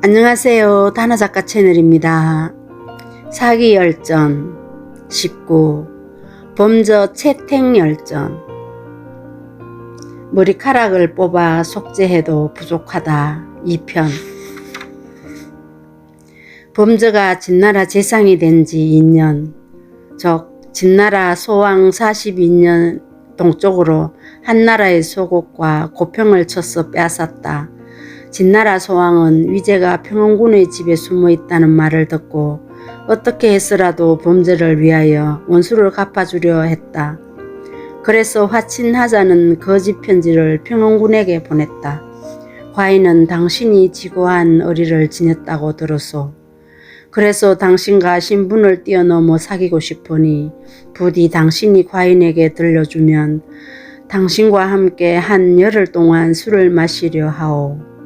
안녕하세요. 다나작가 채널입니다. 사기 열전 19 범저 채택 열전 머리카락을 뽑아 속죄해도 부족하다 2편 범저가 진나라 재상이 된 지 2년 적 진나라 소왕 42년 동쪽으로 한나라의 소곡과 고평을 쳐서 빼앗았다. 진나라 소왕은 위제가 평원군의 집에 숨어 있다는 말을 듣고 어떻게 해서라도 범죄를 위하여 원수를 갚아주려 했다. 그래서 화친하자는 거짓 편지를 평원군에게 보냈다. 과인은 당신이 지고한 어리를 지냈다고 들었소. 그래서 당신과 신분을 뛰어넘어 사귀고 싶으니 부디 당신이 과인에게 들려주면 당신과 함께 한 열흘 동안 술을 마시려 하오.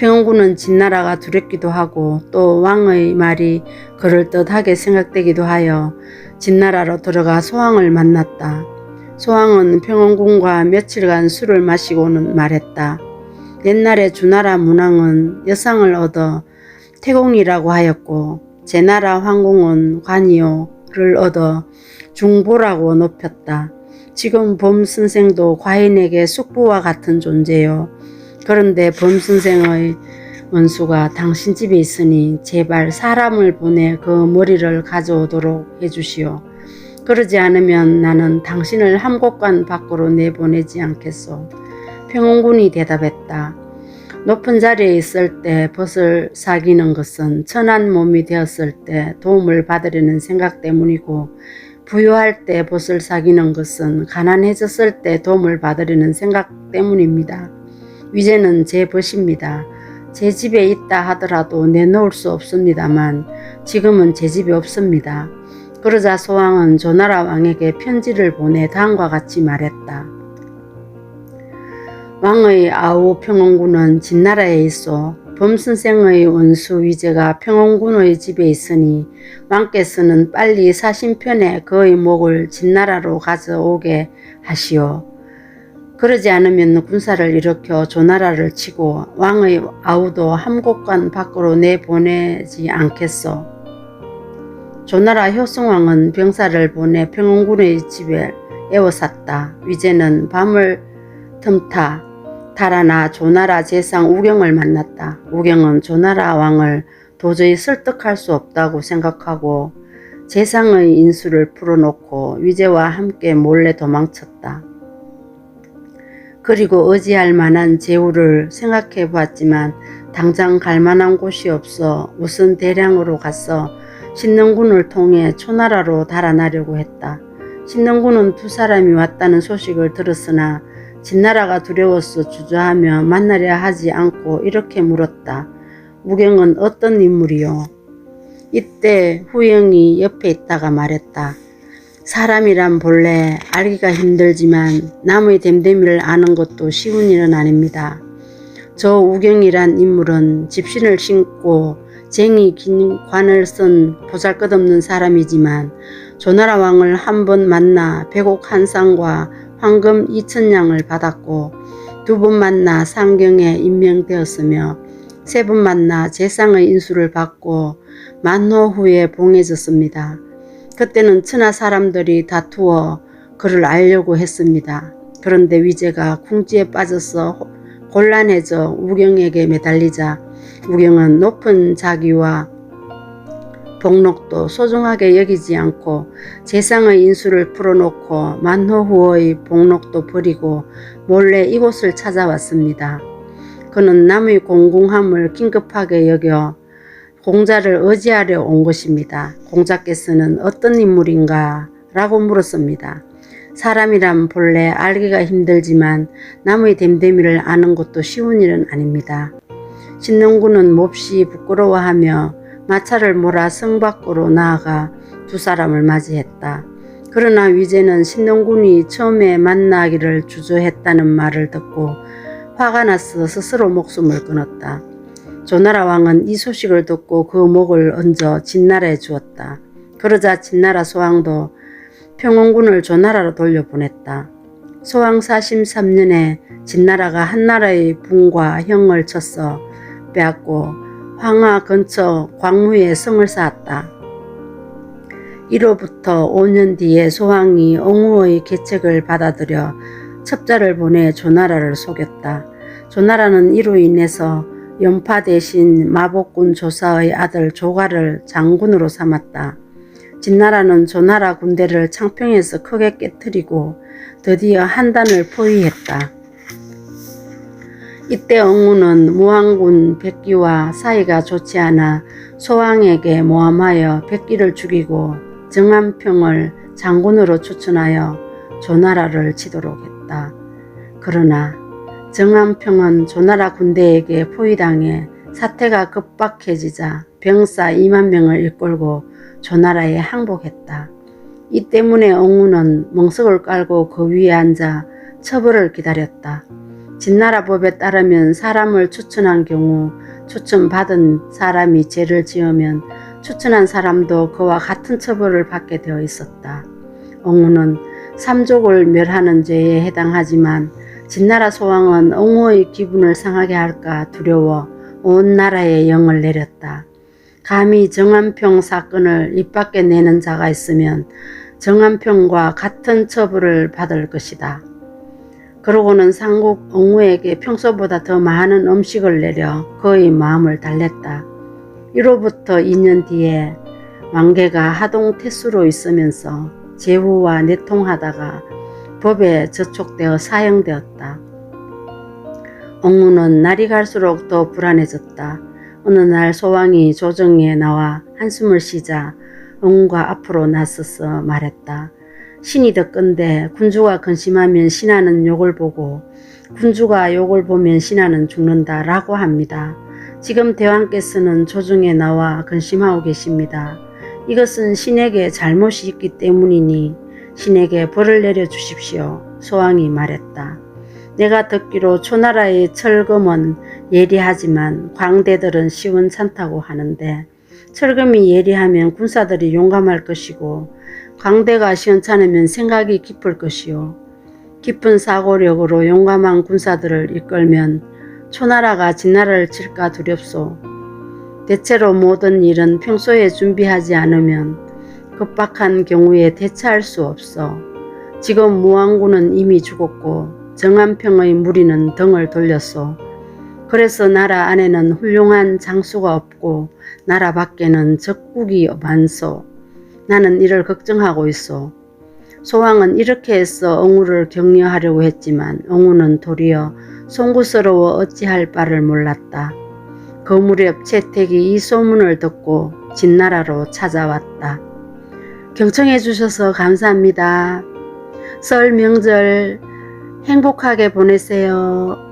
평원군은 진나라가 두렵기도 하고 또 왕의 말이 그럴듯하게 생각되기도 하여 진나라로 들어가 소왕을 만났다. 소왕은 평원군과 며칠간 술을 마시고는 말했다. 옛날에 주나라 문왕은 여상을 얻어 태공이라고 하였고 제나라 황공은 관이요를 얻어 중보라고 높였다. 지금 범 선생도 과인에게 숙부와 같은 존재요. 그런데 범 선생의 원수가 당신 집에 있으니 제발 사람을 보내 그 머리를 가져오도록 해주시오. 그러지 않으면 나는 당신을 함곡관 밖으로 내보내지 않겠소. 평원군이 대답했다. 높은 자리에 있을 때 벗을 사귀는 것은 천한 몸이 되었을 때 도움을 받으려는 생각 때문이고 부유할 때 벗을 사귀는 것은 가난해졌을 때 도움을 받으려는 생각 때문입니다. 위제는 제 벗입니다. 제 집에 있다 하더라도 내놓을 수 없습니다만 지금은 제 집에 없습니다. 그러자 소왕은 조나라 왕에게 편지를 보내 다음과 같이 말했다. 왕의 아우 평원군은 진나라에 있어 범선생의 원수 위제가 평원군의 집에 있으니 왕께서는 빨리 사신편에 그의 목을 진나라로 가져오게 하시오. 그러지 않으면 군사를 일으켜 조나라를 치고 왕의 아우도 함곡관 밖으로 내보내지 않겠소. 조나라 효성왕은 병사를 보내 평원군의 집에 에워쌌다. 위제는 밤을 틈타 달아나 조나라 재상 우경을 만났다. 우경은 조나라 왕을 도저히 설득할 수 없다고 생각하고 재상의 인수를 풀어놓고 위제와 함께 몰래 도망쳤다. 그리고 의지할 만한 제후를 생각해 보았지만 당장 갈 만한 곳이 없어 우선 대량으로 가서 신능군을 통해 초나라로 달아나려고 했다. 신능군은 두 사람이 왔다는 소식을 들었으나 진나라가 두려워서 주저하며 만나려 하지 않고 이렇게 물었다. 우경은 어떤 인물이요? 이때 후영이 옆에 있다가 말했다. 사람이란 본래 알기가 힘들지만 남의 됨됨이를 아는 것도 쉬운 일은 아닙니다. 저 우경이란 인물은 집신을 신고 쟁이 긴 관을 쓴 보잘것없는 사람이지만 조나라 왕을 한 번 만나 백옥 한 쌍과 황금 이천냥을 받았고 두 번 만나 상경에 임명되었으며 세 번 만나 재상의 인수를 받고 만호 후에 봉해졌습니다. 그때는 천하 사람들이 다투어 그를 알려고 했습니다. 그런데 위제가 궁지에 빠져서 곤란해져 우경에게 매달리자 우경은 높은 자기와 복록도 소중하게 여기지 않고 재상의 인수를 풀어놓고 만호 후의 복록도 버리고 몰래 이곳을 찾아왔습니다. 그는 남의 공공함을 긴급하게 여겨 공자를 의지하려 온 것입니다. 공자께서는 어떤 인물인가? 라고 물었습니다. 사람이란 본래 알기가 힘들지만 남의 됨됨이를 아는 것도 쉬운 일은 아닙니다. 신능군은 몹시 부끄러워하며 마차를 몰아 성 밖으로 나아가 두 사람을 맞이했다. 그러나 위제는 신능군이 처음에 만나기를 주저했다는 말을 듣고 화가 나서 스스로 목숨을 끊었다. 조나라 왕은 이 소식을 듣고 그 목을 얹어 진나라에 주었다. 그러자 진나라 소왕도 평원군을 조나라로 돌려보냈다. 소왕 43년에 진나라가 한나라의 붕과 형을 쳤어 빼앗고 황하 근처 광무에 성을 쌓았다. 이로부터 5년 뒤에 소왕이 옹우의 계책을 받아들여 첩자를 보내 조나라를 속였다. 조나라는 이로 인해서 연파 대신 마복군 조사의 아들 조가를 장군으로 삼았다. 진나라는 조나라 군대를 창평에서 크게 깨뜨리고 드디어 한단을 포위했다. 이때 엉우는 무왕군 백기와 사이가 좋지 않아 소왕에게 모함하여 백기를 죽이고 정한평을 장군으로 추천하여 조나라를 치도록 했다. 그러나 정한평은 조나라 군대에게 포위당해 사태가 급박해지자 병사 2만 명을 이끌고 조나라에 항복했다. 이 때문에 엉우는 멍석을 깔고 그 위에 앉아 처벌을 기다렸다. 진나라 법에 따르면 사람을 추천한 경우 추천받은 사람이 죄를 지으면 추천한 사람도 그와 같은 처벌을 받게 되어 있었다. 엉우는 삼족을 멸하는 죄에 해당하지만 진나라 소왕은 엉우의 기분을 상하게 할까 두려워 온 나라에 영을 내렸다. 감히 정한평 사건을 입 밖에 내는 자가 있으면 정한평과 같은 처벌을 받을 것이다. 그러고는 상국 엉우에게 평소보다 더 많은 음식을 내려 그의 마음을 달랬다. 이로부터 2년 뒤에 왕개가 하동 태수로 있으면서 제후와 내통하다가 법에 저촉되어 사형되었다. 엉우는 날이 갈수록 더 불안해졌다. 어느 날 소왕이 조정에 나와 한숨을 쉬자 엉우가 앞으로 나서서 말했다. 신이 덕건데 군주가 근심하면 신하는 욕을 보고 군주가 욕을 보면 신하는 죽는다 라고 합니다. 지금 대왕께서는 조정에 나와 근심하고 계십니다. 이것은 신에게 잘못이 있기 때문이니 신에게 벌을 내려 주십시오. 소왕이 말했다. 내가 듣기로 초나라의 철검은 예리하지만 광대들은 시원찮다고 하는데 철검이 예리하면 군사들이 용감할 것이고 광대가 시원찮으면 생각이 깊을 것이요. 깊은 사고력으로 용감한 군사들을 이끌면 초나라가 진나라를 칠까 두렵소. 대체로 모든 일은 평소에 준비하지 않으면 급박한 경우에 대처할 수 없어. 지금 무왕군은 이미 죽었고 정한평의 무리는 등을 돌렸소. 그래서 나라 안에는 훌륭한 장수가 없고 나라 밖에는 적국이 많소. 나는 이를 걱정하고 있어. 소왕은 이렇게 해서 엉우를 격려하려고 했지만 엉우는 도리어 송구스러워 어찌할 바를 몰랐다. 그 무렵 채택이 이 소문을 듣고 진나라로 찾아왔다. 경청해 주셔서 감사합니다. 설 명절 행복하게 보내세요.